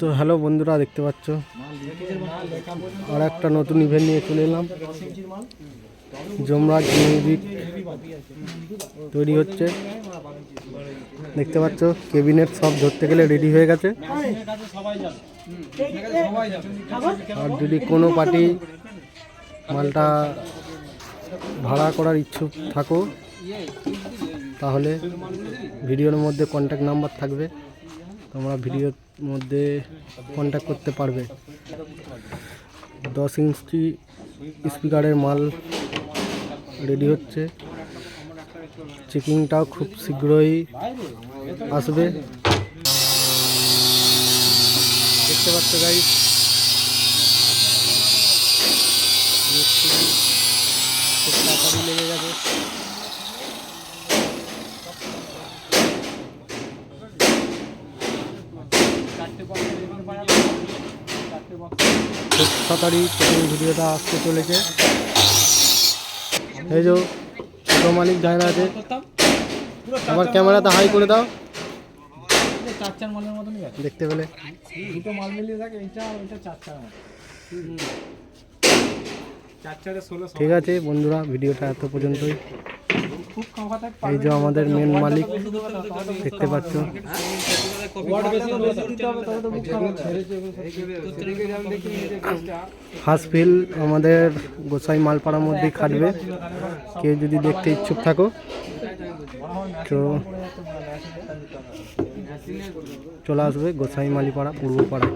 তো হ্যালো বন্ধুরা, দেখতে পাচ্ছ? আর একটা নতুন ইভেন্ট নিয়ে চলে এলাম। যমরাজ মিউজিক তৈরি হচ্ছে। দেখতে পাচ্ছ কেবিনেট সব ধরতে গেলে রেডি হয়ে গেছে। আর যদি কোনো পার্টি মালটা ভাড়া করার ইচ্ছুক থাকো, তাহলে ভিডিওর মধ্যে কন্ট্যাক্ট নাম্বার থাকবে। তোমরা ভিডিওর মধ্যে কন্ট্যাক্ট করতে পারবে। দশ ইঞ্চি স্পিকারের মাল রেডি হচ্ছে। চেকিংটাও খুব শীঘ্রই আসবে। দেখতে পাচ্ছ গাই খুব তাড়াতাড়ি লেগে গেছে। তাড়াতাড়ি ভিডিওটা আসতে চলেছে এই যে মালিক দাঁড়িয়ে আছে, আমার ক্যামেরাতে হাই করে দাও। দেখতে পেলে। দুটো মাল মিলিয়ে থাকে ঠিক আছে বন্ধুরা, ভিডিওটা এত পর্যন্তই। এই যে আমাদের মেন মালিক দেখতে পাচ্ছ। ফার্স্ট ফিল আমাদের গোসাই মালপাড়ার মধ্যেই খাটবে। কেউ যদি দেখতে ইচ্ছুক থাকো। তো চলে আসবে গোসাই মালিপাড়া পূর্বপাড়া